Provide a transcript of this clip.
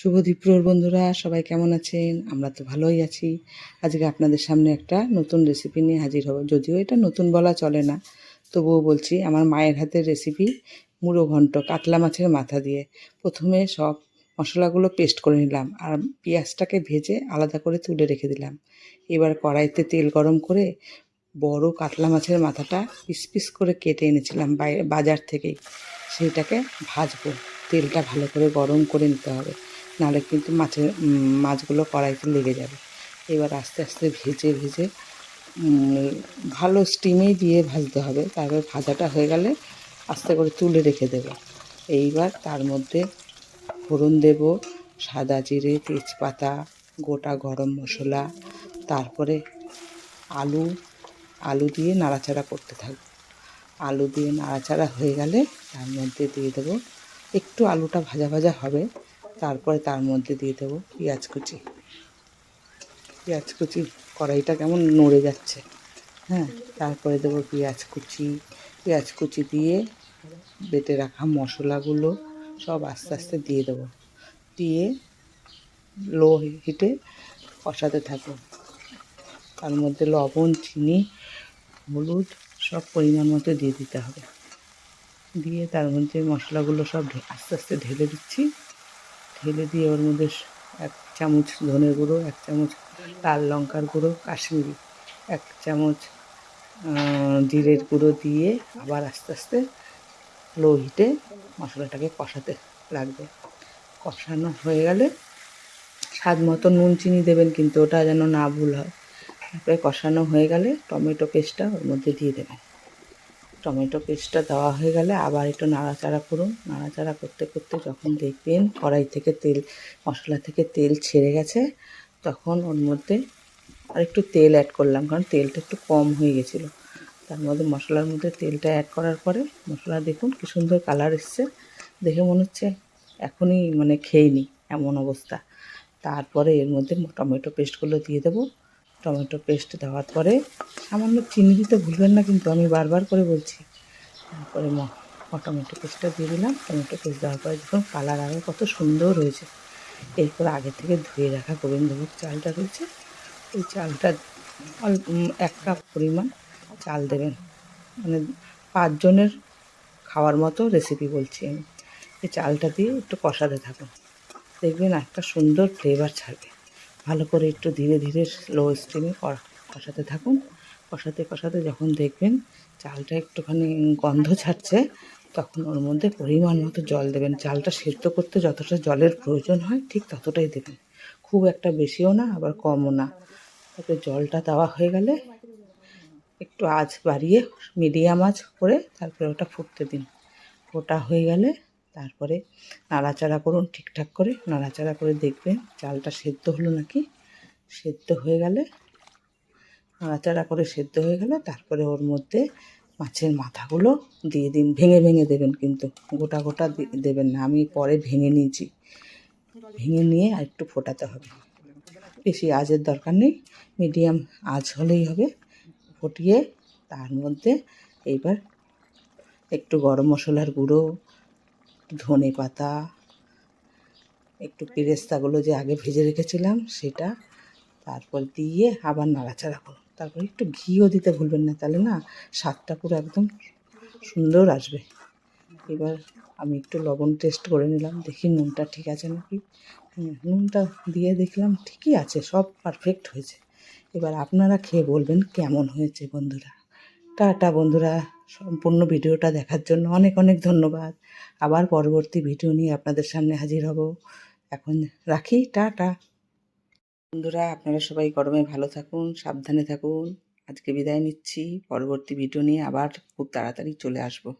শুভ দ্বীপ্রর বন্ধুরা, সবাই কেমন আছেন? আমরা তো ভালোই আছি। আজকে আপনাদের সামনে একটা নতুন রেসিপি নিয়ে হাজির হব। যদিও এটা নতুন বলা চলে না, তবুও বলছি আমার মায়ের হাতের রেসিপি মুড়ো ঘন্ট কাতলা মাছের মাথা দিয়ে। প্রথমে সব মশলাগুলো পেস্ট করে নিলাম আর পেঁয়াজটাকে ভেজে আলাদা করে তুলে রেখে দিলাম। এবার কড়াইতে তেল গরম করে বড় কাতলা মাছের মাথাটা পিস পিস করে কেটে এনেছিলাম বাইরে বাজার থেকেই সেইটাকে ভাজবো। তেলটা ভালো করে গরম করে নিতে হবে। নাহলে কিন্তু মাছের মাছগুলো কড়াইতে লেগে যাবে। এবার আস্তে আস্তে ভেজে ভেজে ভালো স্টিমেই দিয়ে ভাজতে হবে। তারপর ভাজাটা হয়ে গেলে আস্তে করে তুলে রেখে দেব। এইবার তার মধ্যে ফোড়ন দেব, সাদা জিরে, তেজপাতা, গোটা গরম মশলা, তারপরে আলু আলু দিয়ে নাড়াচাড়া করতে থাকব। আলু দিয়ে নাড়াচাড়া হয়ে গেলে তার মধ্যে দিয়ে দেবো, একটু আলুটা ভাজা ভাজা হবে। তারপরে তার মধ্যে দিয়ে দেবো পেঁয়াজ কুচি। পেঁয়াজ কুচি কড়াইটা কেমন নড়ে যাচ্ছে। হ্যাঁ তারপরে দেবো পেঁয়াজ কুচি। পেঁয়াজ কুচি দিয়ে বেটে রাখা মশলাগুলো সব আস্তে আস্তে দিয়ে দেবো। দিয়ে লো হিটে কষাতে থাকব। তার মধ্যে লবণ, চিনি, হলুদ সব পরিমাণ মতো দিয়ে দিতে হবে। দিয়ে তার মধ্যে মশলাগুলো সব আস্তে আস্তে ঢেলে দিচ্ছি। ঢেলে দিয়ে ওর মধ্যে এক চামচ ধনের গুঁড়ো, এক চামচ লাল লঙ্কার গুঁড়ো, কাশ্মীরি, এক চামচ জিরের গুঁড়ো দিয়ে আবার আস্তে আস্তে লো হিটে মশলাটাকে কষাতে লাগবে। কষানো হয়ে গেলে স্বাদ মতো নুন, চিনি দেবেন কিন্তু ওটা যেন না ভুল হয়। তারপরে কষানো হয়ে গেলে টমেটো পেস্টটা ওর মধ্যে দিয়ে দেবেন। টমেটো পেস্টটা দেওয়া হয়ে গেলে আবার একটু নাড়াচাড়া করুন। নাড়াচাড়া করতে করতে যখন দেখবেন কড়াই থেকে তেল, মশলা থেকে তেল ছেড়ে গেছে, তখন ওর মধ্যে আর একটু তেল অ্যাড করলাম, কারণ তেলটা একটু কম হয়ে গেছিল। তার মধ্যে মশলার মধ্যে তেলটা অ্যাড করার পরে মশলা দেখুন কী সুন্দর কালার এসছে। দেখে মনে হচ্ছে এখনই মানে খেয়ে নিই এমন অবস্থা। তারপরে এর মধ্যে টমেটো পেস্টগুলো দিয়ে দেবো। টমেটো পেস্ট দেওয়ার পরে সামান্য চিনি দিতে ভুলবেন না, কিন্তু আমি বারবার করে বলছি। তারপরে টমেটো পেস্টটা দিয়ে দিলাম। টমেটো পেস্ট দেওয়ার পরে দেখুন কালার আরও কত সুন্দর হয়েছে। এরপর আগে থেকে ধুয়ে রাখা গোবিন্দভোগ চালটা রয়েছে। ওই চালটা অল্প এক কাপ পরিমাণ চাল দেবেন। মানে পাঁচজনের খাওয়ার মতো রেসিপি বলছি আমি। এই চালটা দিয়ে একটু কষাতে থাকুন। দেখবেন একটা সুন্দর ফ্লেভার ছাড়বে। ভালো করে একটু ধীরে ধীরে লো স্টিমে কষাতে থাকুন। কষাতে কষাতে যখন দেখবেন চালটা একটুখানি গন্ধ ছাড়ছে, তখন ওর মধ্যে পরিমাণ মতো জল দেবেন। চালটা সেদ্ধ করতে যতটা জলের প্রয়োজন হয় ঠিক ততটাই দেবেন। খুব একটা বেশিও না, আবার কমও না। তারপরে জলটা দেওয়া হয়ে গেলে একটু আঁচ বাড়িয়ে মিডিয়াম আঁচ করে তারপরে ওটা ফুটতে দিন। ফোটা হয়ে গেলে তারপরে নাড়াচাড়া করুন, ঠিকঠাক করে নাড়াচাড়া করে দেখবেন চালটা সেদ্ধ হলো নাকি? সেদ্ধ হয়ে গেলে নাড়াচাড়া করে সেদ্ধ হয়ে গেলে তারপরে ওর মধ্যে মাছের মাথাগুলো দিয়ে দিন, ভেঙে ভেঙে দেবেন কিন্তু, গোটা গোটা দেবেন না, আমি পরে ভেঙে নিয়েছি। ভেঙে নিয়ে আর একটু ফোটাতে হবে। বেশি আজের দরকার নেই, মিডিয়াম আঁচ হলেই হবে। ফুটিয়ে তার মধ্যে এইবার একটু গরম মশলার গুঁড়ো ধনে পাতা, একটু পেরেস্তাগুলো যে আগে ভেজে রেখেছিলাম সেটা, তারপর দিয়ে আবার নাড়াচাড়া করুন তারপর একটু ঘিও দিতে ভুলবেন না, তাহলে না স্বাদটা পুরো একদম সুন্দর আসবে। এবার আমি একটু লবণ টেস্ট করে নিলাম, দেখি নুনটা ঠিক আছে নাকি? নুনটা দিয়ে দেখলাম ঠিকই আছে, সব পারফেক্ট হয়েছে। এবার আপনারা খেয়ে বলবেন কেমন হয়েছে বন্ধুরা। টাটা বন্ধুরা, সম্পূর্ণ ভিডিওটা দেখার জন্য অনেক অনেক ধন্যবাদ। আবার পরবর্তী ভিডিও নিয়ে আপনাদের সামনে হাজির হব। এখন রাখি, টাটা। বন্ধুরা, আপনারা সবাই গরমে ভালো থাকুন, সাবধানে থাকুন। আজকে বিদায় নিচ্ছি, পরবর্তী ভিডিও নিয়ে আবার খুব তাড়াতাড়ি চলে আসব।